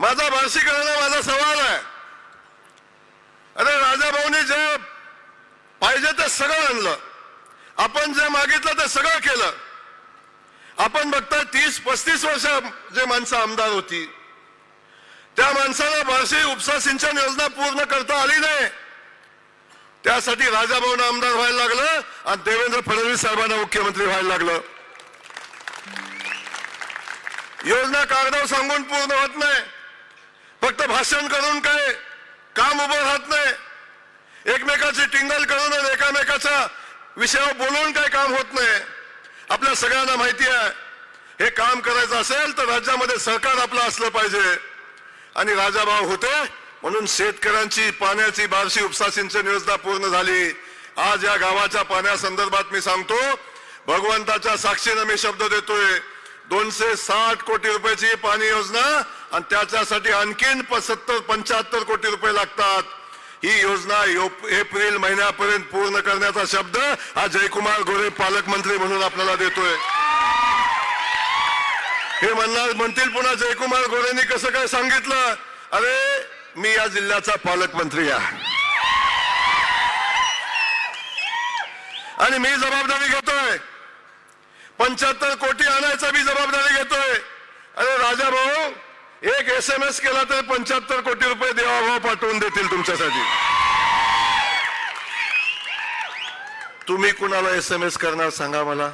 माझा बार्शी माझा सवाल आहे. अरे राजा भाऊने जे पाहिजे ते सगळं आणलं. आपण जे मागितलं ते सगळं केलं. आपण बघताय तीस पस्तीस वर्ष जे माणसं आमदार होती. त्या माणसाला बार्शी उपसा सिंचन योजना पूर्ण करता आली नाही. त्यासाठी राजाभाऊन आमदार व्हायला लागलं आणि देवेंद्र फडणवीस साहेबांना मुख्यमंत्री व्हायला लागलं. योजना कागदावर सांगून पूर्ण होत नाही. फक्त भाषण करून काय? काम उभं राहत नाही. एकमेकाची टिंगल करून एकामेकाचा एकामेकाच्या विषयावर बोलून काय काम होत नाही. आपल्या सगळ्यांना माहिती आहे. हे काम करायचं असेल तर राज्यामध्ये सरकार आपलं असलं पाहिजे. आणि राजाभाव होते म्हणून शेतकऱ्यांची पाण्याची बारशी उपसा सिंचन योजना पूर्ण झाली. आज या गावाच्या पाण्यासंदर्भात मी सांगतो भगवंताच्या साक्षीनं मी शब्द देतोय. दोनशे साठ कोटी रुपयाची पाणी योजना आणि त्याच्यासाठी आणखीन सत्तर पंच्याहत्तर कोटी रुपये लागतात. ही योजना एप्रिल महिन्यापर्यंत पूर्ण करण्याचा शब्द हा जयकुमार गोरे पालकमंत्री म्हणून आपल्याला देतोय. हे म्हणणार म्हणतील पुन्हा जयकुमार गोरेंनी कसं काय सांगितलं? अरे मी या जिल्ह्याचा पालकमंत्री आहे. आणि मी जबाबदारी घेतोय. पंच्याहत्तर कोटी आणायचा मी जबाबदारी घेतोय अरे राजा भाऊ एक एस एम एस केला तर पंच्याहत्तर कोटी रुपये देवाभाव पाठवून देतील तुमच्यासाठी. तुम्ही कुणाला एस एम एस करणार सांगा मला.